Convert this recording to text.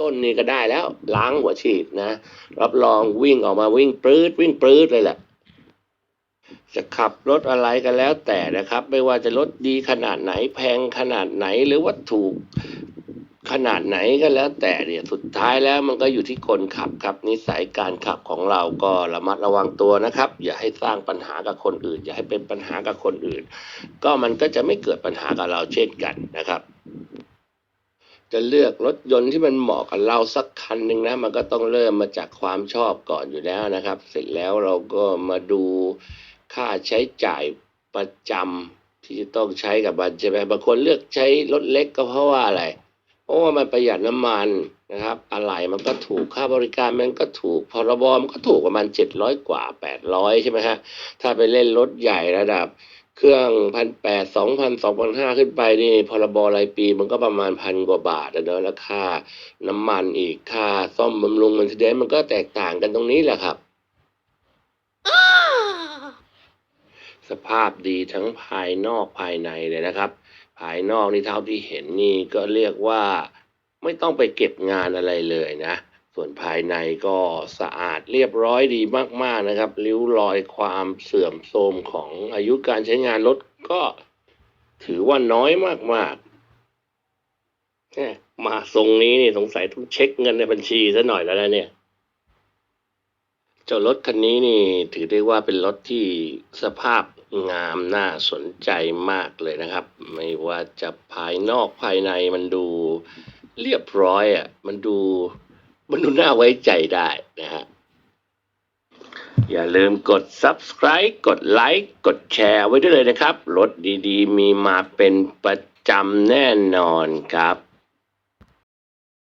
ต้นนี่ก็ได้แล้วล้างหัวฉีดนะ รับรองวิ่งออกมาวิ่งปลื้ดวิ่งปลื้ดเลยแหละ จะขับรถอะไรก็แล้วแต่นะครับ ไม่ว่าจะรถดีขนาดไหนแพงขนาดไหนหรือว่าถูกขนาดไหนก็แล้วแต่เนี่ยสุดท้ายแล้วมันก็อยู่ที่คนขับครับนิสัยการขับของเราก็ระมัดระวังตัวนะครับ อย่าให้สร้างปัญหากับคนอื่น อย่าให้เป็นปัญหากับคนอื่น ก็มันก็จะไม่เกิดปัญหากับเราเช่นกันนะครับ จะเลือกรถยนต์ที่มันเหมาะกับเราสักคันหนึ่งนะ มันก็ต้องเริ่มมาจากความชอบก่อนอยู่แล้วนะครับ เสร็จแล้วเราก็มาดูค่าใช้จ่ายประจำที่จะต้องใช้กับมันใช่ไหมบางคนเลือกใช้รถเล็กก็เพราะว่าอะไรเพราะว่ามันประหยัดน้ำมันนะครับ อะไหล่มันก็ถูกค่าบริการมันก็ถูกพรบมันก็ถูกประมาณเจ็ดร้อยกว่าแปดร้อยใช่ไหมฮะถ้าไปเล่นรถใหญ่ระดับ เครื่องพันแปดสองพันสองพันห้าขึ้นไปนี่พรบรายปีมันก็ประมาณพันกว่าบาทอะเนอะแล้วค่าน้ำมันอีกค่าซ่อมบำรุงมันเดนมันก็แตกต่างกันตรงนี้แหละครับ สภาพดีทั้งภายนอกภายในเลยนะครับ ภายนอกนี่เท่าที่เห็นนี่ก็เรียกว่า ไม่ต้องไปเก็บงานอะไรเลยนะ ส่วนภายในก็สะอาดเรียบร้อยดีมาก ๆนะครับ ริ้วรอยความเสื่อมโทรมของอายุการใช้งานรถก็ถือว่าน้อยมากๆม่มาทรงนี้นี่สงสัยต้องเช็คเงินในบัญชีซะหน่อยแล้วนะเนี่ยเจ้ารถคันนี้นี่ถือได้ว่าเป็นรถที่สภาพงามน่าสนใจมากเลยนะครับ ไม่ว่าจะภายนอกภายในมันดูเรียบร้อยอะมันดู มันดูน่าไว้ใจได้นะฮะอย่าลืมกด subscribe กดไลค์กดแชร์ไว้ด้วยเลยนะครับ รถดีๆ มีมาเป็นประจำแน่นอนครับ